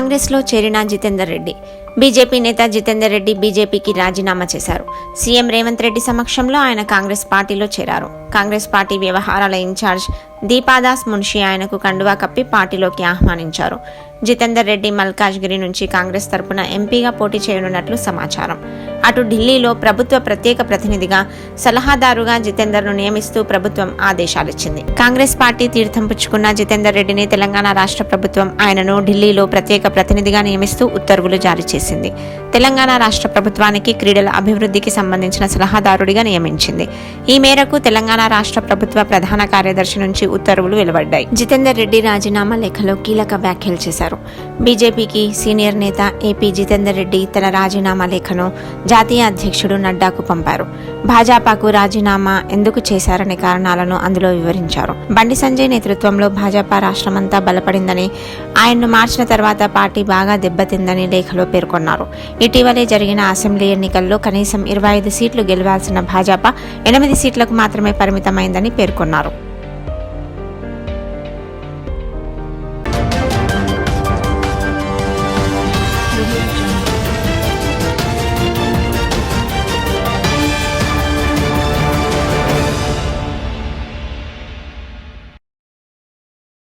కాంగ్రెస్లో చేరిన జితేందర్ రెడ్డి. బీజేపీ నేత జితేందర్ రెడ్డి బీజేపీకి రాజీనామా చేశారు. సీఎం రేవంత్ రెడ్డి సమక్షంలో ఆయన కాంగ్రెస్ పార్టీలో చేరారు. కాంగ్రెస్ పార్టీ వ్యవహారాల ఇన్ఛార్జ్ దీపాదాస్ మున్షి ఆయనకు కండువా కప్పి పార్టీలోకి ఆహ్వానించారు. జితేందర్ రెడ్డి మల్కాజ్గిరి నుంచి కాంగ్రెస్ తరపున ఎంపీగా పోటీ చేయనున్నట్లు సమాచారం. అటు ఢిల్లీలో ప్రభుత్వ ప్రత్యేక ప్రతినిధిగా సలహాదారుగా జితేందర్ను నియమిస్తూ ప్రభుత్వం ఆదేశాలిచ్చింది. కాంగ్రెస్ పార్టీ తీర్థం పుచ్చుకున్న జితేందర్ రెడ్డిని తెలంగాణ రాష్ట్ర ప్రభుత్వం ఆయనను ఢిల్లీలో ప్రత్యేక ప్రతినిధిగా నియమిస్తూ ఉత్తర్వులు జారీ చేసింది. తెలంగాణ రాష్ట్ర ప్రభుత్వానికి క్రీడల అభివృద్ధికి సంబంధించిన సలహాదారుడిగా నియమించింది. ఈ మేరకు తెలంగాణ రాష్ట్ర ప్రభుత్వ ప్రధాన కార్యదర్శి నుంచి ఉత్తర్వులు వెలువడ్డాయి. జితేందర్ రెడ్డి రాజీనామా లేఖలో కీలక వ్యాఖ్యలు చేశారు. బీజేపీకి సీనియర్ నేత ఏపీ జితేందర్ రెడ్డి తన రాజీనామా లేఖను జాతీయ అధ్యక్షుడు నడ్డాకు పంపారు. భాజపాకు రాజీనామా ఎందుకు చేశారనే కారణాలను అందులో వివరించారు. బండి సంజయ్ నేతృత్వంలో భాజపా రాష్ట్రమంతా బలపడిందని ఆయన్ను మార్చిన తర్వాత పార్టీ బాగా దెబ్బతిందని లేఖలో పేర్కొన్నారు. ఇటీవలే జరిగిన అసెంబ్లీ ఎన్నికల్లో కనీసం ఇరవై ఐదు సీట్లు గెలవాల్సిన భాజపా ఎనిమిది సీట్లకు మాత్రమే పరిమితమైందని పేర్కొన్నారు.